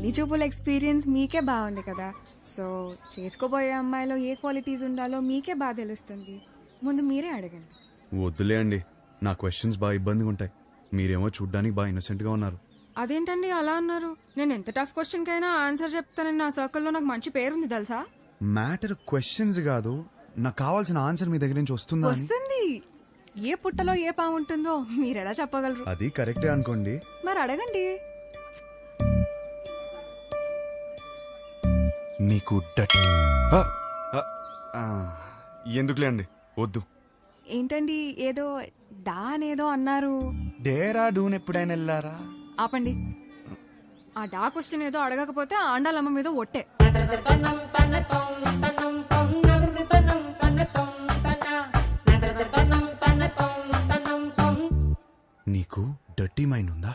పెళ్ళి చూపుల ఎక్స్పీరియన్స్ మీకే బాగుంది కదా. సో చేసుకోబోయే అమ్మాయిలో ఏ క్వాలిటీస్ ఉండాలో మీకే బాగా తెలుస్తుంది. ముందు మీరే అడగండి. వద్దులే అండి. నా క్వశ్చన్స్ బాగా ఇబ్బందిగా ఉంటాయి. మీరేమో చూడ్డానికి బాగా innocent గా ఉన్నారు. అదేంటండి అలా అన్నారు? నేను ఎంత టఫ్ క్వశ్చన్ కైనా ఆన్సర్ చెప్తానని నా సర్కిల్లో నాకు మంచి పేరుంది తెలుసా? మ్యాటర్ క్వశ్చన్స్ కాదు. నాకు కావాల్సిన ఆన్సర్ మీ దగ్గర నుంచి వస్తుందా అని. వస్తుంది. ఏ పుట్టలో ఏ పాము ఉంటుందో మీరు ఎలా చెప్పగలరు? అది కరెక్టే అనుకోండి. మరి అడగండి. డట్. ఆ, ఎందుకులే అండి? వద్దు. ఏంటండి ఏదో డా అనేదో అన్నారు. డేరా డూన్ ఎప్పుడైనా వెళ్ళారా? ఆపండి. ఆ డా క్వశ్చన్ ఏదో అడగకపోతే ఆ ఆండాలమ్మ మీద ఒట్టే. నీకు డర్టీ మైండ్ ఉందా?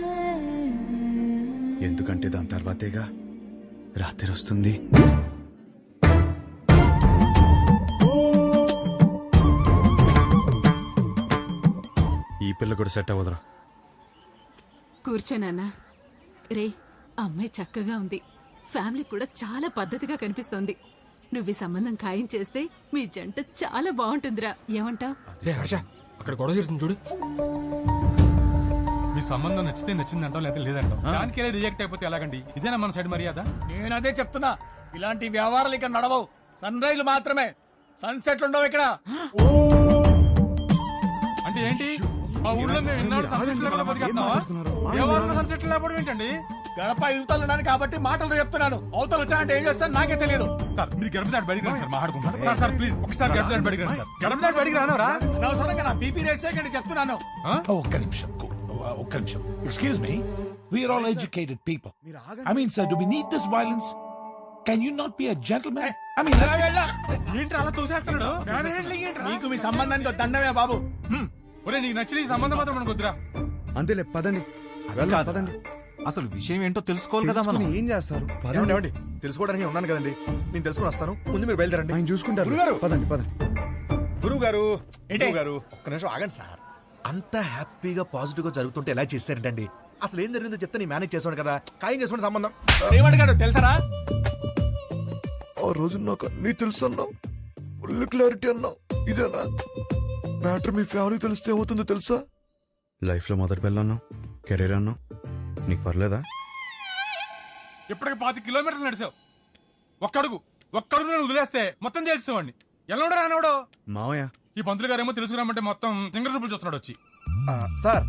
ఎందుకంటే దాని తర్వాతేగా రాత్రి వస్తుంది ఈ పిల్ల కూడా సెట్ అవ్వదురా. కూర్చోనానా రే అమ్మాయి చక్కగా ఉంది. ఫ్యామిలీ కూడా చాలా పద్ధతిగా కనిపిస్తోంది. నువ్వు ఈ సంబంధం ఖాయం చేస్తే మీ జంట చాలా బాగుంటుందిరా. ఏమంటావ్? అక్కడ గొడవ జరుగుతుంది చూడు. మీ సంబంధం నచ్చితే నచ్చింది అంటాం లేదా లేదంటాం దానికే రిజెక్ట్ అయిపోతే ఎలాగండి? ఇదేనా మన సైడ్ మర్యాద? నేను అదే చెప్తున్నా. ఇలాంటి వ్యవహారాలు ఇక్కడ నడవవు. సన్ రైజ్ మాత్రమే. సన్సెట్లు ఉండవు ఇక్కడ. అంటే ఏంటి? మా ఊళ్ళో మేము ఎన్నాడు సన్సెట్ లేకుండా బతికేస్తున్నావా ఎవరు సన్సెట్ లేకపోవడం ఏంటండి? గడప యువతలు ఉన్నాను కాబట్టి మాటలతో చెప్తున్నాను. అవతల వచ్చానంటే ఏం చేస్తాను? నాకే తెలియదు సార్ మీరు గడప దాటి రండి సార్ మాట్లాడుకుంటాం. సార్ సార్ ప్లీజ్ ఒకసారి గడప దాటి రండి సార్. గడప దాటి బయటికి రానవరా? అనవసరంగా నా బీపీ రేస్ చేయకండి చెప్తున్నాను. ఒక్క నిమిషం కు- ఒక్క నిమిషం. Excuse me we are all educated people I mean sir do we need this violence can you not be a gentlemen I mean ఏంటి అలా తోసేస్తున్నాడు? నీకు మీ సంబంధానికి దండమే బాబు. హ్మ్. ఒరే నీకు నచ్చిన ఈ సంబంధం మాత్రం మనకు వద్దురా. అంతేలే పదండి. పదండి. అసలు విషయం ఏంటో తెలుసుకోవాలి కదా మనం. ఏం చేస్తారు? పదండి? తెలుసుకోవడానికి ఉన్నాను కదండి. నేను తెలుసుకుని వస్తాను. ముందు మీరు బయలుదేరండి. ఆయన చూసుకుంటారు. గురుగారు! పదండి పదండి. గురువు గారు గారు ఒక్క నిమిషం ఆగండి సార్. అంత హ్యాపీగా పాజిటివ్గా జరుగుతుంటే ఎలా చేశారంటండి? అసలు ఏం జరిగిందో చెప్తే నేను మేనేజ్ చేసాను కదా. ఖాయం చేసుకోండి సంబంధం. ఏమడిగాడు తెలుసరా? ఆ రోజు నాకు అన్ని తెలుసు అన్నావు. ఫుల్ క్లారిటీ అన్నావు. ఇదేనా? మ్యాటర్ మీ ఫ్యామిలీ తెలిస్తే ఏమవుతుందో తెలుసా? లైఫ్లో మొదటి పిల్ల అన్నావు. కెరీర్ అన్నావు. నీకు పర్లేదా? ఇప్పటికి పాతి కిలోమీటర్లు నడిచావు. ఒక్కడుగు ఒక్కడుగు నేను వదిలేస్తే మొత్తం తెలిసేవాడిని ఎలా ఉండరా అన్నాడు మావయ్య ఈ పంతులు గారేమో తెలుసుకురామంటే మొత్తం సింగర్ సూపులు చూస్తున్నాడు వచ్చి. ఆ, సార్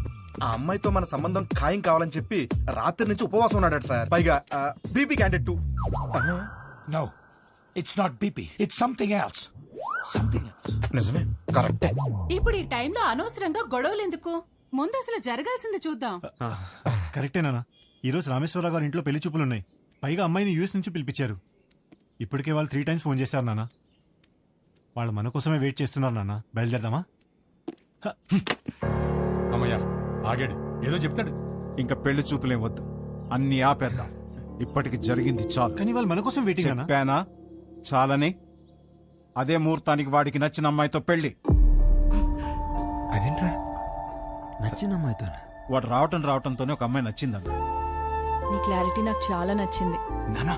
ఆ అమ్మాయితో మన సంబంధం ఖాయం కావాలని చెప్పి రాత్రి నుంచి ఉపవాసం ఉన్నాడు సార్. పైగా BP candidate too no it's not BP it's something else something else నిజమే కరెక్టే ఇప్పుడు ఈ టైంలో అనవసరంగా గొడవలు ఎందుకు? ముందు అసలు జరగాల్సింది చూద్దాం. కరెక్టేనా ఈరోజు రామేశ్వరరావు గారి ఇంట్లో పెళ్ళి చూపులు ఉన్నాయి. పైగా అమ్మాయిని యూఎస్ నుంచి పిలిపించారు. ఇప్పటికే వాళ్ళు త్రీ టైమ్స్ ఫోన్ చేశారు నాన్న. వాళ్ళు మన కోసమే వెయిట్ చేస్తున్నారు నాన్న. బయలుదేరదామా? అమ్మయ్యా ఆగాడు. ఏదో చెప్తాడు. ఇంకా పెళ్ళి చూపులేం వద్దు. అన్ని ఆపేద్దాం. ఇప్పటికి జరిగింది చాలు. కానీ వాళ్ళు మన కోసం వెయిటింగ్ అన్న? చెప్పానా? చాలని? అదే ముహూర్తానికి వాడికి నచ్చిన అమ్మాయితో పెళ్ళి అదేంట్రా? నచ్చిన అమ్మాయితో వాడు రావటం రావటంతోనే ఒక అమ్మాయి నచ్చిందన్న నీ క్లారిటీ నాకు చాలా నచ్చింది. నానా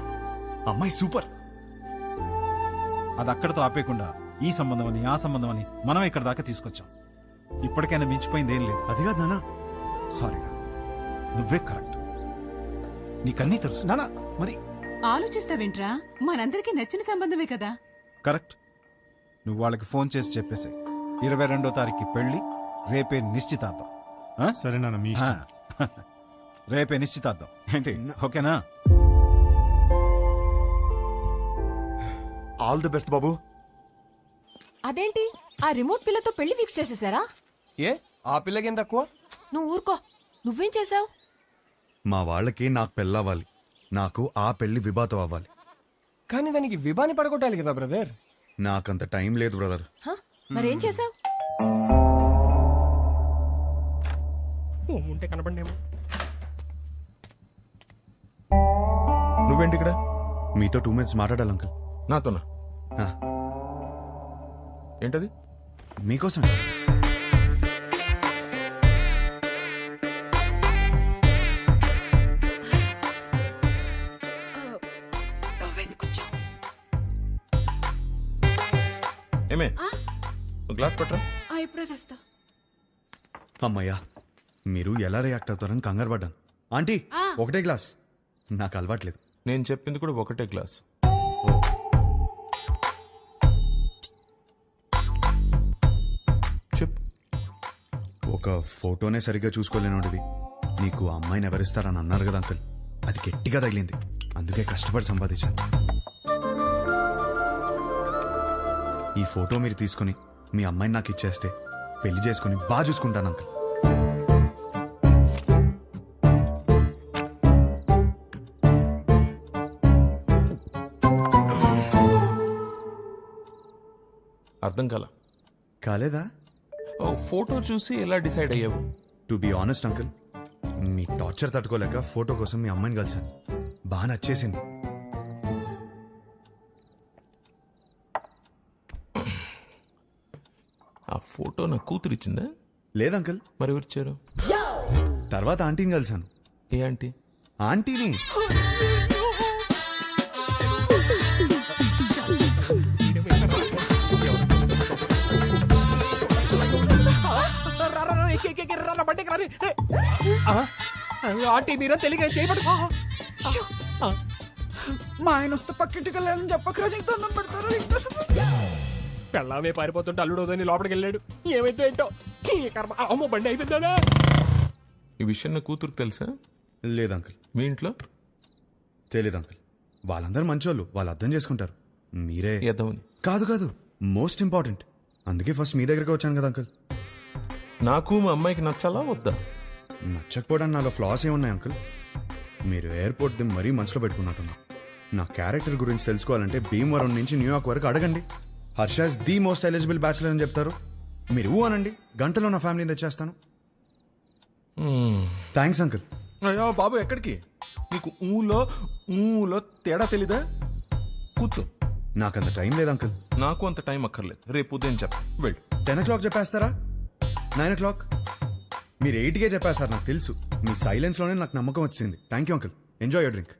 అమ్మాయి సూపర్. అది అక్కడతో ఆపేయకుండా ఈ సంబంధం అని ఆ సంబంధం అని మనం ఇక్కడ దాకా తీసుకొచ్చాం. ఇప్పటికైనా మించిపోయింది ఏం లేదు. అది కాదు నానా సారీరా నువ్వే కరెక్ట్. నీకన్నీ తెలుసు. నాన్న మరి ఆలోచిస్తావేంట్రా? మనందరికీ నచ్చిన సంబంధమే కదా. కరెక్ట్ నువ్వు వాళ్ళకి ఫోన్ చేసి చెప్పేసి. ఇరవై రెండో తారీఖు పెళ్ళి రేపే నిశ్చితార్థం. ఆ? సరే నాన్న మీ ఆ. రేపే నిశ్చితార్థం. ఏంటి? ఓకేనా? ఆల్ ది బెస్ట్ బాబు. అదేంటి? ఆ రిమోట్ పిల్లతో పెళ్ళి ఫిక్స్ చేసేసారా? ఏ? ఆ పిల్లకేం తక్కువ? నువ్వు ఊరుకో. నువ్వేం చేసావు మా వాళ్ళకి నాకు పెళ్ళవ్వాలి. నాకు ఆ పెళ్ళి విభాతం అవ్వాలి. కానీ దానికి విభాని పడగొట్టాలి కదా బ్రదర్. నాకంత టైం లేదు బ్రదర్. మరేం చేసావు ఉంటే కనపడేమో నువ్వేంటి ఇక్కడ? మీతో టూ మినిట్స్ మాట్లాడాలి అంకుల్ నాతోనా? ఆ, ఏంటది? మీకోసం ఏమే గ్లాస్ పట్టరా ఇప్పుడే తెస్తా. అమ్మయ్యా మీరు ఎలా రియాక్ట్ అవుతారని కంగారు పడ్డాను. ఆంటీ ఒకటే గ్లాస్. నాకు అలవాట్లేదు. నేను చెప్పింది కూడా ఒకటే గ్లాస్. ఒక ఫోటోనే సరిగ్గా చూసుకోలేనోడివి నీకు అమ్మాయిని ఎవరిస్తారని అన్నారు కదా అంకుల్. అది గట్టిగా తగిలింది. అందుకే కష్టపడి సంపాదించాను ఈ ఫోటో మీరు తీసుకుని మీ అమ్మాయిని నాకు ఇచ్చేస్తే పెళ్ళి చేసుకుని బాగా చూసుకుంటాను అంకుల్. అర్థం కాల. కాలేదా? ఓ ఫోటో చూసి ఎలా డిసైడ్ అయ్యావు? టు బి ఆనెస్ట్ అంకుల్ మీ టార్చర్ తట్టుకోలేక ఫోటో కోసం మీ అమ్మాయిని కలిశాను. బాగా నచ్చేసింది. ఆ ఫోటో నా కూతురు ఇచ్చిందా? లేదు అంకుల్. మరి ఎవరిచ్చారు తర్వాత ఆంటీని కలిశాను. ఏ ఆంటీ? ఆంటీని? ఆంటీ మీరే తెలియక చేయబడు మా ఆయన వస్తే పక్కింటికి వెళ్ళాలని చెప్పకరా నీకు దండం పెడతారు? పెళ్ళామే పారిపోతుంటే అల్లుడోదని లోపలికి వెళ్ళాడు. ఏమైతే ఏంటో? ఈ కర్మ. అమ్మో బండి అయిపోయిందా ఈ విషయం నా కూతురు తెలుసా? లేదు అంకుల్. మీ ఇంట్లో? తెలియదు అంకుల్. వాళ్ళందరూ మంచోళ్ళు. వాళ్ళు అర్థం చేసుకుంటారు. మీరే. ఎదవని కాదు కాదు. Most important. అందుకే ఫస్ట్ మీ దగ్గరికి వచ్చాను కదా అంకుల్. నాకు మా అమ్మాయికి నచ్చాలా? వద్దా? నచ్చకపోవడానికి నాలో ఫ్లాస్ ఏమున్నాయి అంకుల్ మీరు ఎయిర్పోర్ట్ ది మరీ మనసులో పెట్టుకున్నట్టున్నా నా క్యారెక్టర్ గురించి తెలుసుకోవాలంటే భీమవరం నుంచి న్యూయార్క్ వరకు అడగండి. Harsha's the most eligible bachelor అని చెప్తారు. మీరు ఊ అనండి గంటలో నా ఫ్యామిలీని తెచ్చేస్తాను. థ్యాంక్స్ అంకుల్ అయ్యో బాబు ఎక్కడికి? నీకు ఊలో ఊలో తేడా తెలీదా? కూర్చో. నాకంత టైం లేదు అంకుల్ నాకు అంత టైం అక్కర్లేదు. రేపు ఉదయం చెప్తా. వెళ్ళు. టెన్ ఓ క్లాక్ చెప్పేస్తారా? నైన్ ఓ క్లాక్ మీరు ఎయిట్కే సార్ నాకు తెలుసు. మీ సైలెన్స్లోనే నాకు నమ్మకం వచ్చింది. Thank you uncle enjoy your drink